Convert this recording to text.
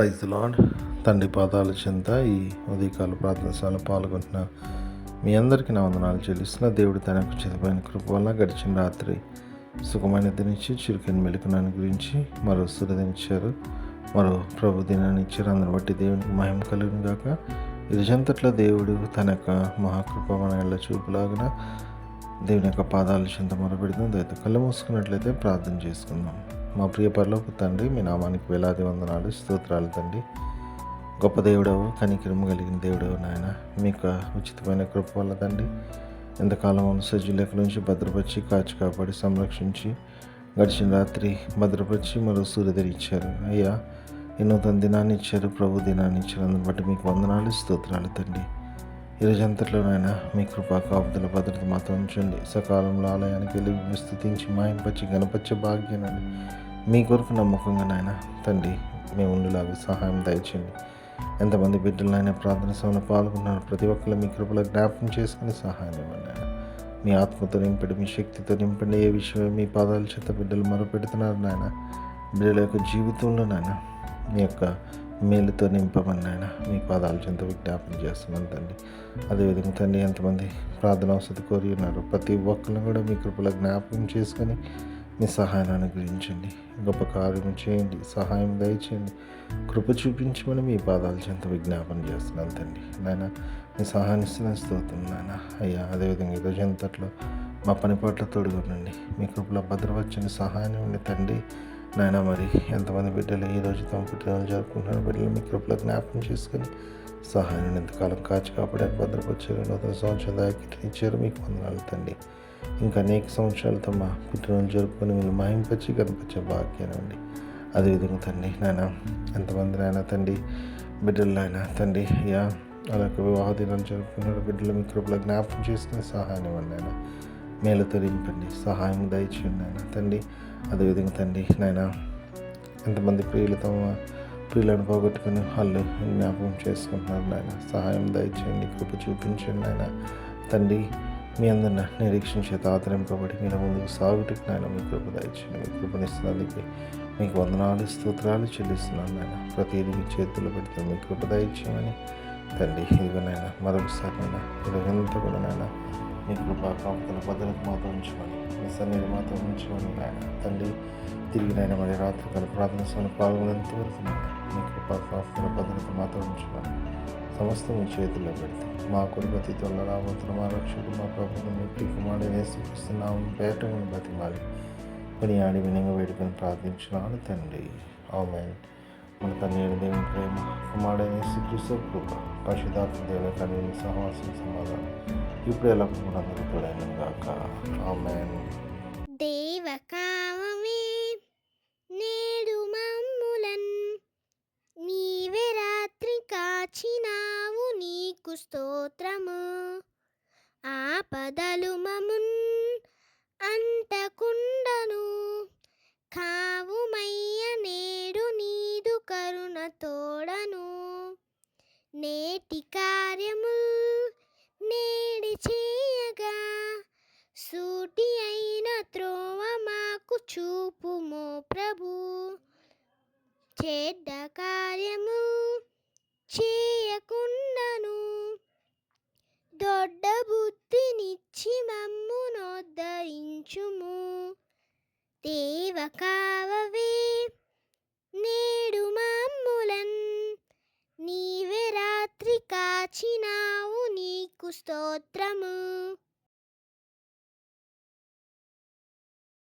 Praise lord తండ్రి పాదాల చెంత ఈ ఉదయకాల ప్రార్థనశాల పాల్గొంటున్న మీ అందరికీ నా వందనాలు చెల్లిస్తున్న దేవుడు తనకు చదివిన కృప వల్ల గడిచిన రాత్రి సుఖమైన దినిచ్చి చురుకైన మెలుకునాన్ని గురించి మరో సురదించారు మరో ప్రభు దినాన్ని ఇచ్చారు. అందరిని బట్టి దేవునికి మహిమ కలుగును గాక. ఇరుజంతట్లో దేవుడు తన యొక్క మహాకృప మన ఇళ్ళ చూపులాగిన దేవుని యొక్క పాదాల చెంత మొరపెడుతుంది. అయితే కళ్ళు మూసుకున్నట్లయితే ప్రార్థన చేసుకుందాం. మా ప్రియ పరలోపు తండ్రి మీ నామానికి వేలాది వందనాలు స్తోత్రాలు తండ్రి. గొప్ప దేవుడవు కనికిరము కలిగిన దేవుడవు నాయన మీకు ఉచితమైన కృప వల్ల తండ్రి ఎంతకాలం సజ్జులేఖ నుంచి భద్రపరిచి కాచి కాపాడి సంరక్షించి గడిచిన రాత్రి భద్రపరిచి మరో సూర్యోదయ ఇచ్చారు అయ్యా ఎన్నో తన దినాన్ని ఇచ్చారు ప్రభు దినాన్ని ఇచ్చారు. అందుని బట్టి మీకు వందనాలు స్తోత్రాలు తండ్రి. ఇరుజంతట్లోనైనా మీ కృపా కాపుదల భద్రత మాతో ఉంచండి. సకాలంలో ఆలయానికి వెళ్ళి మిమ్మల్ని స్థుతించి మాయింపచ్చి గణపచ్చే భాగ్యనని మీ కొరకు నమ్మకంగా నాయన తండ్రి మేము ఉండేలాగా సహాయం దయచేయండి. ఎంతమంది బిడ్డలైనా ప్రార్థన సభలో పాల్గొన్నారు. ప్రతి ఒక్కరు మీ కృపలో జ్ఞాపకం చేసుకుని సహాయం ఇవ్వండి నాయన. మీ ఆత్మతో నింపండి మీ శక్తితో నింపండి. ఏ విషయమే మీ పాదాల చేత బిడ్డలు మొరపెడుతున్నారు నాయన బిడ్డల యొక్క జీవితంలో నాయన మీ యొక్క మేలుతో నింపమని నాయన మీ పాదాల చెంత విజ్ఞాపన చేస్తున్నాను తండ్రి. అదేవిధంగా తండ్రి ఎంతమంది ప్రార్థన వసతి కోరి ఉన్నారు ప్రతి ఒక్కరిని కూడా మీ కృపలో జ్ఞాపకం చేసుకొని మీ సహాయాన్ని అనుగ్రహించండి. గొప్ప కార్యం చేయండి సహాయం దయచేయండి. కృప చూపించమని మీ పాదాల చెంత విజ్ఞాపన చేస్తున్నాను తండ్రి. నాయన మీ సహాయాన్ని ఇస్తున్న స్తోత్రం నాయన. అయ్యా అదేవిధంగా ఈరోజు ఎంతట్లో మా పని పట్ల తోడుగునండి మీ కృపలో భద్రపరచని సహాయాన్ని ఉండి తండ్రి. నాయన మరి ఎంతమంది బిడ్డలు ఈ రోజు తమ పుట్టినరోజు జరుపుకుంటున్నారు? బిడ్డలు మీ కృపలో జ్ఞాపకం చేసుకొని సహాయాన్ని ఎంతకాలం కాచి కాపాడారు భద్రపరిచారు నూతన సంవత్సరం దాకా ఇచ్చారు మీకు వందనాలు తండ్రి. ఇంకా అనేక సంవత్సరాలు తమ పుట్టినరోజు జరుపుకొని మీరు మహింపచ్చి కనిపించే భాగ్యానండి అదేవిధంగా తండ్రి నాయన ఎంతమంది నాయన తండ్రి బిడ్డలు నాయన తండ్రి యా అలాగే వివాహ దినాలు జరుపుకున్నారు బిడ్డలు మీ కృపలో జ్ఞాపకం చేసుకునే సహాయం ఇవ్వండి నాయన. మేలు నింపండి సహాయం దయచేయండి నాయన. తండ్రి అదేవిధంగా తండ్రి నాయన ఎంతమంది ప్రియులతో ప్రియులను పోగొట్టుకుని వాళ్ళు జ్ఞాపకం చేసుకుంటున్నారు నాయన. సహాయం దయచేయండి కృప చూపించండి నాయన. తండ్రి మీ అందరిని నిరీక్షణ చేత ఆదరింపబడి మీరు ముందుకు సాగుటకు నాయన మీ కృప దయచేయండి మీ కృపనిస్తున్నందుకు మీకు వందనాలు స్తోత్రాలు చెల్లిస్తున్నాను నాయన. ప్రతిదీ మీ చేతుల్లో పెడితే మీ కృప దయచేయమని తండ్రి ఇదిగోనైనా మరొకసారి నాయన ఇదిగంతా కూడా నాయన నీ కృపా కాపుతల భద్రత మాతో ఉంచుకొని మీ సన్నిధి మాతో ఉంచుకొని నాయన తండ్రి తిరిగి నాయన మరి రాత్రి కాల ప్రార్థన సమయంలో పాల్గొనేంత వరకు నీ కృపా కాపుతల భద్రత మాతో ఉంచుకొని సమస్తం మీ చేతుల్లో పెడితే మా కుటుంబతి త్వరలో రాబోతున్న మా రక్షకుడు మా ప్రభుత్వం మీ కుమారుడు వేసుకుస్తున్నాము పేట బతిమాలి కొని ఆడి వినంగా వేడుకొని ప్రార్థించినాను తండ్రి ఆమె మన తండ్రి దేవుని ప్రేమ కుమారుడైన శ్రీకృష్ణ కృప పరిశుధాత్మ దేవుని కన్వీని సహవాసం సమాధానం ఇప్పుడు ఎలా కూడా తోడైన గాక ఆమె నేడు మమ్ములన్. నీవే రాత్రి కాచినావు నీకు స్తోత్రము. ఆపదలు మమున్ అంటకుండను. కావుమయ్య నేడు నీదు కరుణ తోడను. నేటికా ప్రభు చెడ్డ కార్యము చేయకుండాను. దొడ్డ బుద్ధినిచ్చి మమ్మునోద్ధరించుము దేవ కావవే నేడు మమ్ములన్. నీవే రాత్రి కాచినావు నీకు స్తోత్రము.